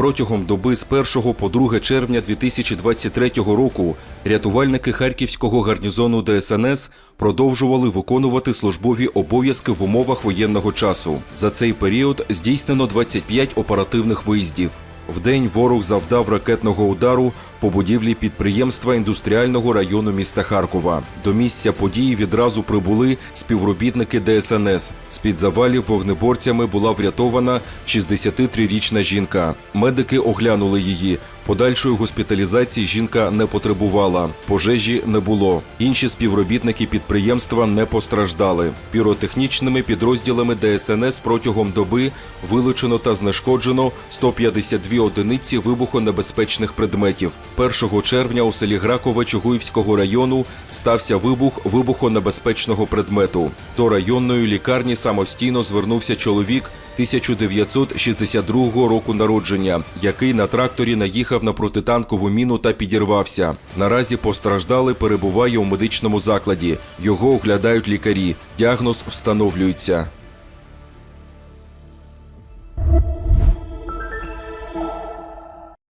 Протягом доби з 1 по 2 червня 2023 року рятувальники Харківського гарнізону ДСНС продовжували виконувати службові обов'язки в умовах воєнного часу. За цей період здійснено 25 оперативних виїздів. Вдень ворог завдав ракетного удару по будівлі підприємства індустріального району міста Харкова. До місця події відразу прибули співробітники ДСНС. З-під завалів вогнеборцями була врятована 63-річна жінка. Медики оглянули її. Подальшої госпіталізації жінка не потребувала. Пожежі не було. Інші співробітники підприємства не постраждали. Піротехнічними підрозділами ДСНС протягом доби вилучено та знешкоджено 152 одиниці вибухонебезпечних предметів. 1 червня у селі Гракове Чугуївського району стався вибух вибухонебезпечного предмету. До районної лікарні самостійно звернувся чоловік 1962 року народження, який на тракторі наїхав на протитанкову міну та підірвався. Наразі постраждали перебуває у медичному закладі. Його оглядають лікарі. Діагноз встановлюється.